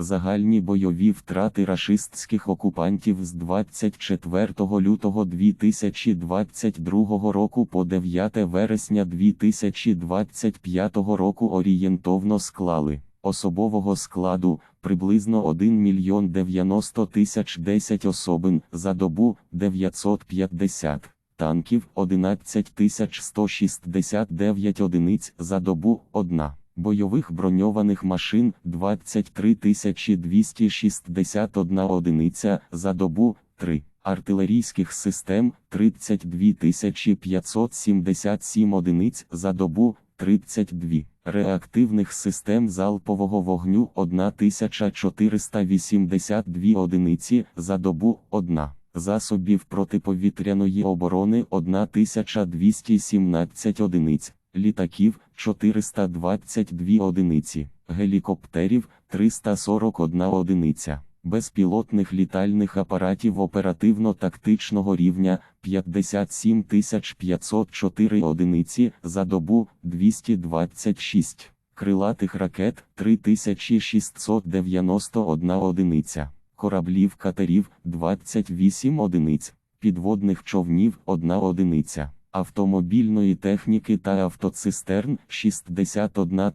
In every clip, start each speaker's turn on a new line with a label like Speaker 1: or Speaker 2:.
Speaker 1: Загальні бойові втрати рашистських окупантів з 24 лютого 2022 року по 9 вересня 2025 року орієнтовно склали особового складу приблизно 1 мільйон 90 тисяч 10 особин за добу 950 танків 11 тисяч 169 одиниць за добу 1. Бойових броньованих машин 23 261 одиниця за добу 3. Артилерійських систем 32 577 одиниць за добу 32. Реактивних систем залпового вогню 1482 одиниці за добу 1 засобів протиповітряної оборони 1217 одиниць, літаків 422 одиниці, гелікоптерів 341 одиниця, безпілотних літальних апаратів оперативно-тактичного рівня 57 504 одиниці за добу 226, крилатих ракет 3691 одиниця кораблів катерів 28 одиниць, підводних човнів 1 одиниця, автомобільної техніки та автоцистерн 61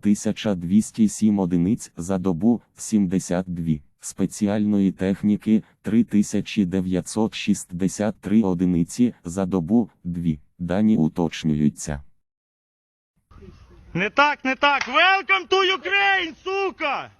Speaker 1: 207 одиниць за добу 72, спеціальної техніки 3963 одиниці за добу 2. Дані уточнюються.
Speaker 2: Не так, не так. Welcome to Ukraine, сука!